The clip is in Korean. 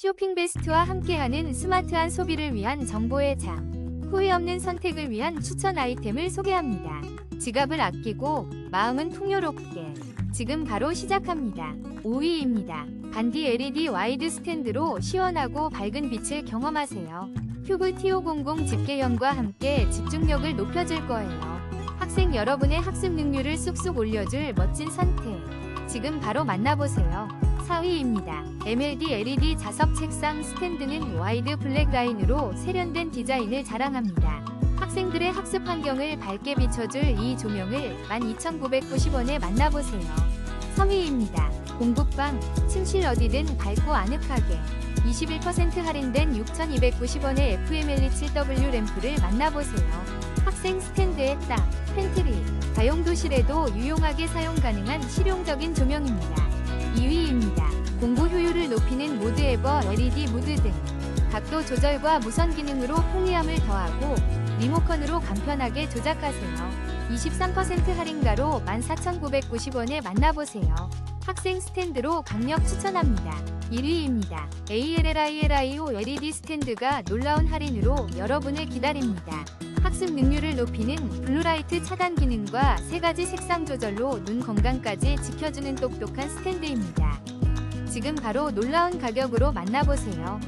쇼핑 베스트와 함께하는 스마트한 소비를 위한 정보의 장. 후회 없는 선택을 위한 추천 아이템을 소개합니다. 지갑을 아끼고 마음은 풍요롭게. 지금 바로 시작합니다. 5위입니다. 반디 LED 와이드 스탠드로 시원하고 밝은 빛을 경험하세요. 큐브 TO00 집게형과 함께 집중력을 높여줄 거예요. 학생 여러분의 학습 능률을 쑥쑥 올려줄 멋진 선택. 지금 바로 만나보세요. 4위입니다. MLD LED 자석 책상 스탠드는 와이드 블랙 라인으로 세련된 디자인을 자랑합니다. 학생들의 학습 환경을 밝게 비춰줄 이 조명을 12,990원에 만나보세요. 3위입니다. 공부방, 침실 어디든 밝고 아늑하게 21% 할인된 6,290원의 FMLE7W 램프를 만나보세요. 학생 스탠드에 딱, 팬트리, 다용도실에도 유용하게 사용 가능한 실용적인 조명입니다. 2위입니다. 공부 효율을 높이는 모드 에버 LED 무드 등 각도 조절과 무선 기능으로 편리함을 더하고 리모컨으로 간편하게 조작하세요. 23% 할인가로 14,990원에 만나보세요. 학생 스탠드로 강력 추천합니다. 1위입니다. ALLILIO LED 스탠드가 놀라운 할인으로 여러분을 기다립니다. 학습 능률을 높이는 블루라이트 차단 기능과 세 가지 색상 조절로 눈 건강까지 지켜주는 똑똑한 스탠드입니다. 지금 바로 놀라운 가격으로 만나보세요.